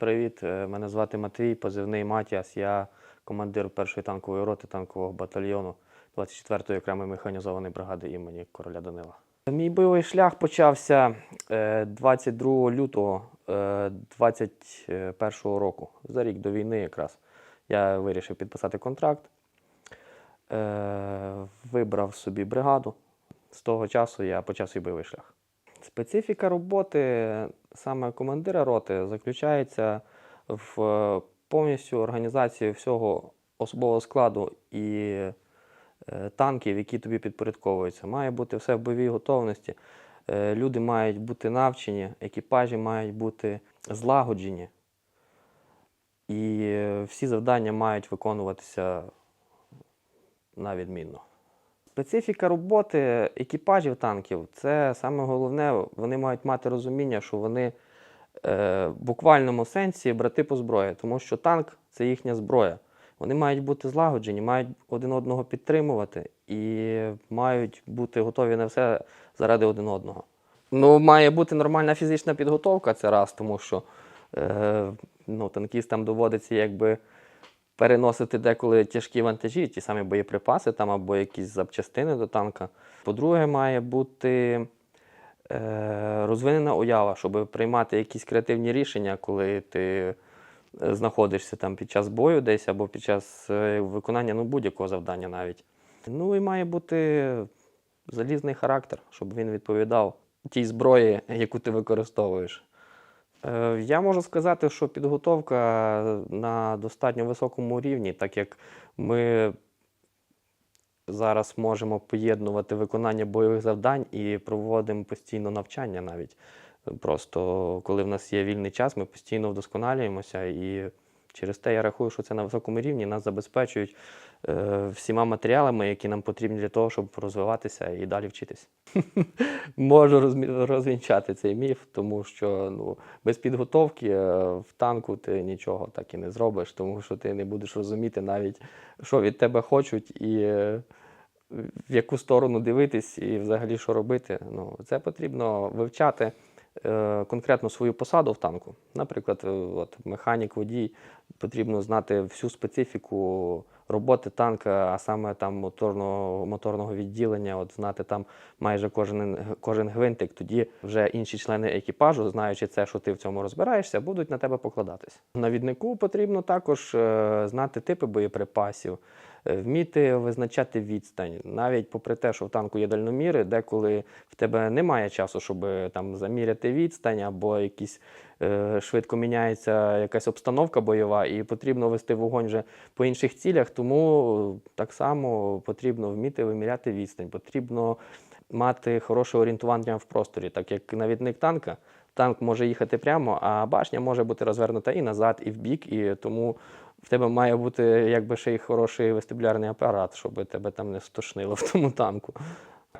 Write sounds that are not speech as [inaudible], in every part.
Привіт, е, мене звати Матвій, позивний Матіас. Я командир першої танкової роти танкового батальйону 24-ї окремої механізованої бригади імені короля Данила. Мій бойовий шлях почався е, 22 лютого е, 21 року, за рік до війни якраз. Я вирішив підписати контракт, е, вибрав собі бригаду. З того часу я почав свій бойовий шлях. Специфіка роботи саме командира роти заключається в е, повністю організації всього особового складу і е, танків, які тобі підпорядковуються. Має бути все в бойовій готовності. Е, Люди мають бути навчені, екіпажі мають бути злагоджені. І всі завдання мають виконуватися на відмінно. Специфіка роботи екіпажів танків це саме головне, вони мають мати розуміння, що вони е, в буквальному сенсі брати по зброї, тому що танк це їхня зброя. Вони мають бути злагоджені, мають один одного підтримувати і мають бути готові на все заради один одного. Ну, має бути нормальна фізична підготовка, це раз, тому що е, ну, танкістам доводиться якби переносити деколи тяжкі вантажі, ті самі боєприпаси там або якісь запчастини до танка. По-друге, має бути е, розвинена уява, щоб приймати якісь креативні рішення, коли ти е, знаходишся там під час бою десь або під час е, виконання ну, будь-якого завдання навіть. Ну і має бути залізний характер, щоб він відповідав тій зброї, яку ти використовуєш. Е, Я можу сказати, що підготовка на достатньо високому рівні, так як ми зараз можемо поєднувати виконання бойових завдань і проводимо постійно навчання навіть. Просто коли в нас є вільний час, ми постійно вдосконалюємося і через те я рахую, що це на високому рівні нас забезпечують всіма матеріалами, які нам потрібні для того, щоб розвиватися і далі вчитись. [laughs] Можу розвінчати цей міф, тому що ну, без підготовки е, в танку ти нічого так і не зробиш, тому що ти не будеш розуміти навіть, що від тебе хочуть, і е, в яку сторону дивитись, і взагалі що робити. Ну, це потрібно вивчати е, конкретно свою посаду в танку. Наприклад, е, от, механік, водій, потрібно знати всю специфіку роботи танка, а саме там моторного, моторного відділення, от знати там майже кожен, кожен гвинтик. Тоді вже інші члени екіпажу, знаючи це, що ти в цьому розбираєшся, будуть на тебе покладатись. Навіднику потрібно також е, знати типи боєприпасів, е, вміти визначати відстань. Навіть попри те, що в танку є дальноміри, деколи в тебе немає часу, щоб е, там заміряти відстань або якісь е, швидко міняється якась обстановка бойова, і потрібно вести вогонь вже по інших цілях. Тому так само потрібно вміти виміряти відстань. Потрібно мати хороше орієнтування в просторі, так як навідник танка. Танк може їхати прямо, а башня може бути розвернута і назад, і вбік, і тому в тебе має бути якби ще й хороший вестибулярний апарат, щоб тебе там не стошнило в тому танку.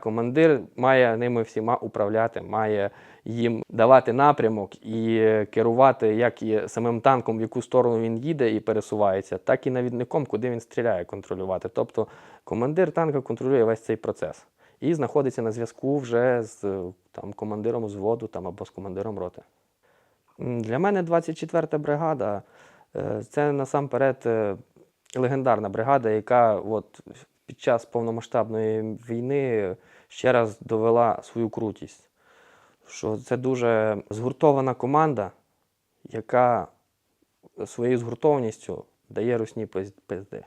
Командир має ними всіма управляти, має їм давати напрямок і керувати як і самим танком, в яку сторону він їде і пересувається, так і навідником, куди він стріляє, контролювати. Тобто командир танка контролює весь цей процес і знаходиться на зв'язку вже з там, командиром взводу там, або з командиром роти. Для мене 24-та бригада е, це насамперед е, легендарна бригада, яка от під час повномасштабної війни ще раз довела свою крутість. Що це дуже згуртована команда, яка своєю згуртованістю дає русні пизди.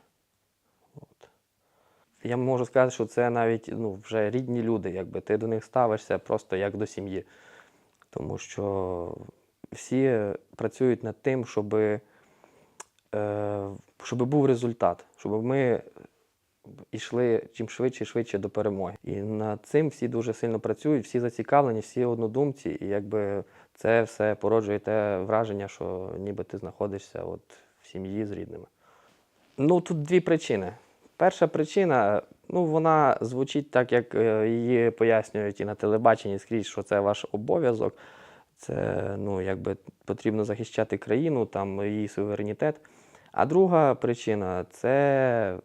Я можу сказати, що це навіть ну, вже рідні люди, якби ти до них ставишся просто як до сім'ї. Тому що всі працюють над тим, щоб, е, щоб був результат, щоб ми йшли чим швидше і швидше до перемоги. І над цим всі дуже сильно працюють, всі зацікавлені, всі однодумці, і якби це все породжує те враження, що ніби ти знаходишся от в сім'ї з рідними. Ну, тут дві причини. Перша причина, ну, вона звучить так, як е, її пояснюють і на телебаченні скрізь, що це ваш обов'язок. Це ну, якби потрібно захищати країну, там її суверенітет. А друга причина це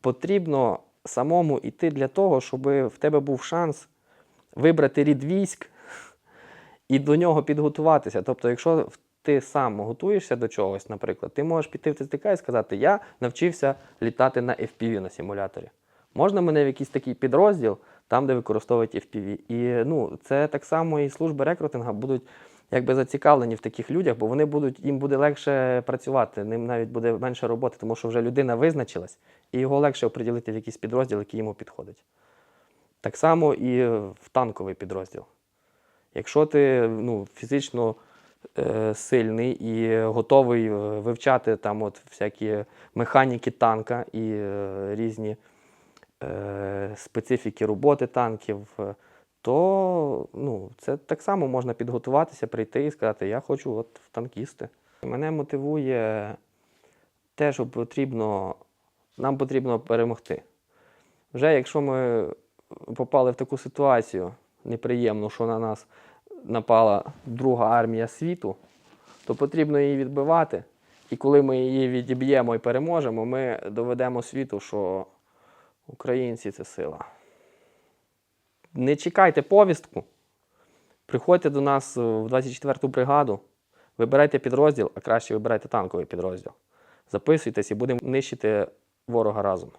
потрібно самому йти для того, щоб в тебе був шанс вибрати рід військ і до нього підготуватися. Тобто, якщо в ти сам готуєшся до чогось, наприклад, ти можеш піти в ТТК і сказати, я навчився літати на FPV на симуляторі. Можна мене в якийсь такий підрозділ, там, де використовують FPV. І ну, це так само і служби рекрутинга будуть якби зацікавлені в таких людях, бо вони будуть, їм буде легше працювати, ним навіть буде менше роботи, тому що вже людина визначилась, і його легше оприділити в якийсь підрозділ, який йому підходить. Так само і в танковий підрозділ. Якщо ти ну, фізично сильний і готовий е, вивчати там от всякі механіки танка і е, різні е, специфіки роботи танків, е, то ну, це так само можна підготуватися, прийти і сказати, я хочу от в танкісти. Мене мотивує те, що потрібно, нам потрібно перемогти. Вже якщо ми попали в таку ситуацію неприємну, що на нас напала друга армія світу, то потрібно її відбивати. І коли ми її відіб'ємо і переможемо, ми доведемо світу, що українці це сила. Не чекайте повістку. Приходьте до нас в 24-ту бригаду, вибирайте підрозділ, а краще вибирайте танковий підрозділ. Записуйтесь і будемо нищити ворога разом.